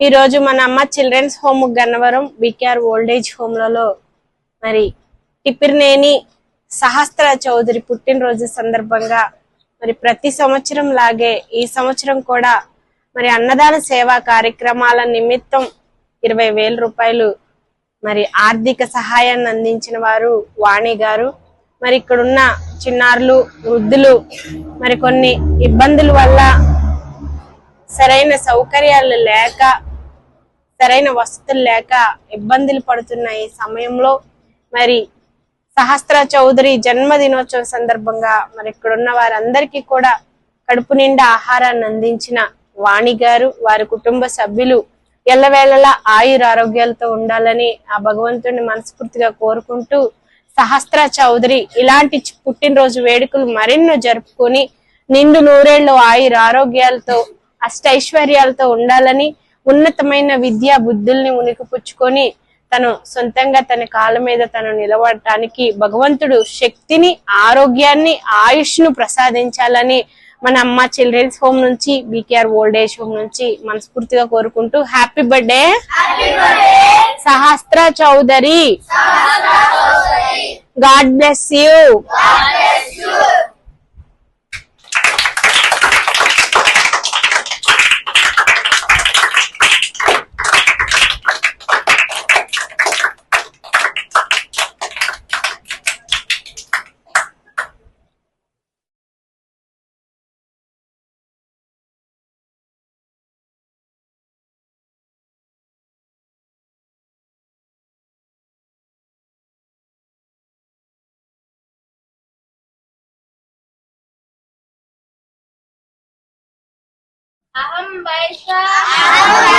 ఈ రోజు మన అమ్మ children's home Gannavaram V K R old హోమ్లలో మరి టిప్పిరినేని సహస్ర చౌదరి పుట్టినరోజు సందర్భంగా మరి ప్రతి సంవత్సరం లాగే ఈ సంవత్సరం కూడా మరి అన్నదాన సేవా కార్యక్రమాల నిమిత్తం ఇరవై వేల రూపాయలు మరి ఆర్థిక సహాయాన్ని అందించిన వారు వాణి గారు. మరి ఇక్కడున్న చిన్నారులు వృద్ధులు మరి కొన్ని ఇబ్బందుల వల్ల సరైన సౌకర్యాలు లేక సరైన వసతులు లేక ఇబ్బందులు పడుతున్న ఈ సమయంలో మరి సహస్ర చౌదరి జన్మదినోత్సవం సందర్భంగా మరి ఇక్కడున్న వారందరికీ కూడా కడుపు నిండా ఆహారాన్ని అందించిన వాణి గారు వారి కుటుంబ సభ్యులు ఎల్లవేళలా ఆయుర ఆరోగ్యాలతో ఉండాలని ఆ భగవంతుడిని మనస్ఫూర్తిగా కోరుకుంటూ సహస్ర చౌదరి ఇలాంటి పుట్టినరోజు వేడుకలు మరెన్నో జరుపుకొని నిండు నూరేళ్ళు ఆయుర ఆరోగ్యాలతో అష్టైశ్వర్యాలతో ఉండాలని ఉన్నతమైన విద్యా బుద్ధుల్ని ఉనికిపుచ్చుకొని తను సొంతంగా తన కాళ్ళ మీద తను నిలబడటానికి భగవంతుడు శక్తిని ఆరోగ్యాన్ని ఆయుష్ను ప్రసాదించాలని మన అమ్మ చిల్డ్రన్స్ హోమ్ నుంచి బీకేఆర్ ఓల్డ్ ఏజ్ హోమ్ నుంచి మనస్ఫూర్తిగా కోరుకుంటూ happy birthday. Sahasra Chowdary. God bless you. Aham Baisha. Aham Baisha.